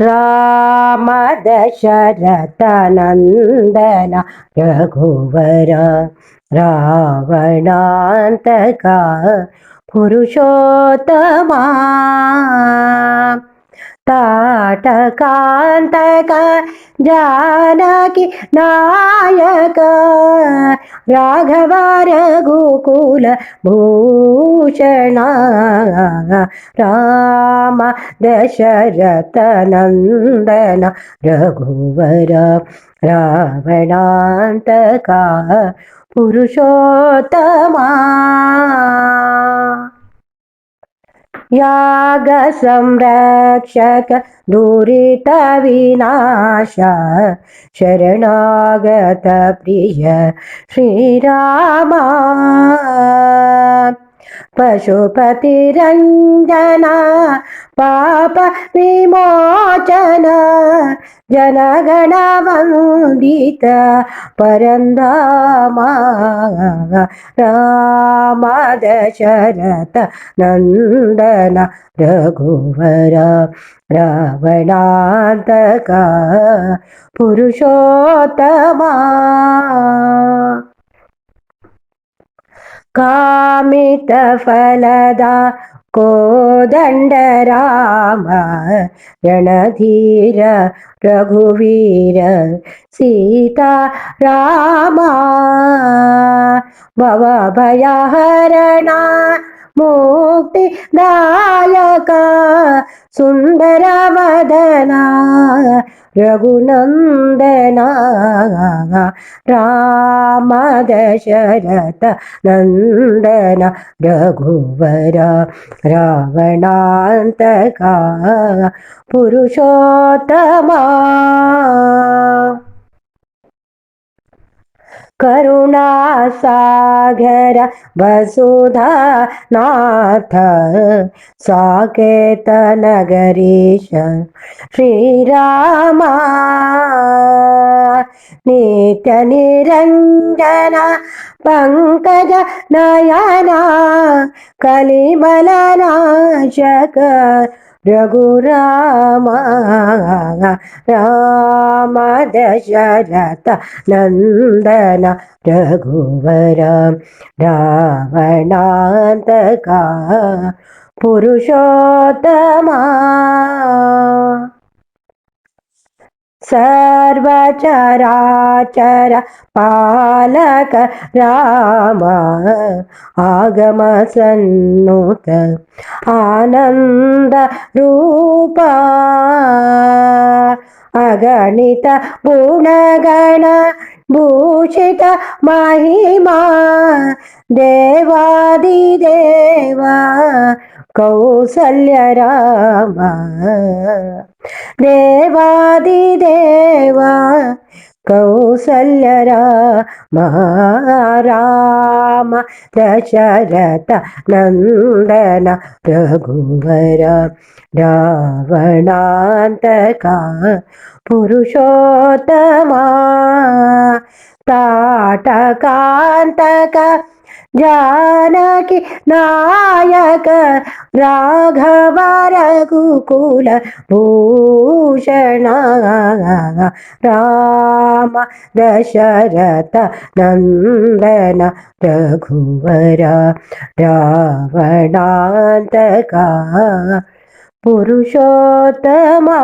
रामदशरथनन्दन रघुवर रावणान्तका पुरुषोत्तमा പുരുഷോത്തമാ താടകാന്തക ജാനകി നായക രാഘവര ഗോകുല ഭൂഷണ രാമ ദശരഥനന്ദന രഘുവര രാവണാന്തക यागसंरक्षक दुरितविनाश शरणागतप्रिय श्रीरामः। पशुपतिरञ्जन पापविमोचन ജനഗണവന്ദിത പരന്താമ നന്ദന രഘുവര രാവണാന്തക പുരുഷോത്തമ. കാമിത ഫലദ ಕೋದಂಡ ರಾಮ ರಣಧೀರ ರಘುವೀರ ಸೀತಾ ರಾಮ ಭವ ಭಯ ಹರಣ മോക്തിദായക സുന്ദരവദന രഘുനന്ദന രാമദശരഥ നന്ദന രഘുവര രാവണാന്തക പുരുഷോത്തമാ करुणासागर वसुधा नाथ साकेत नगरीश श्रीरामा नित्यनिरञ्जना पङ्कज नयना कलिमलनाशक രഘുരാമ രാമ ദശരഥ നന്ദന രഘുവരാം രാവണാന്ത പുരുഷോത്തമാ. సర్వచరాచర పాలక రామ ఆగమ సన్నుత ఆనంద రూప అగణిత గుణగణ ഭൂഷിത മഹിമാ ദേവാദിദേവ കൗസല്യ രാമ. ദേവാദിദേവ കൗസല്യ രാമ രാമ ദശരഥ നന്ദന രഘുവര രാവണാന്തക പുരുഷോത്തമാ తాటకాంతక జానకి నాయక రాఘవర కుల భూషణ రామ దశరథ నందన రఘువర రావణాంతక పురుషోత్తమా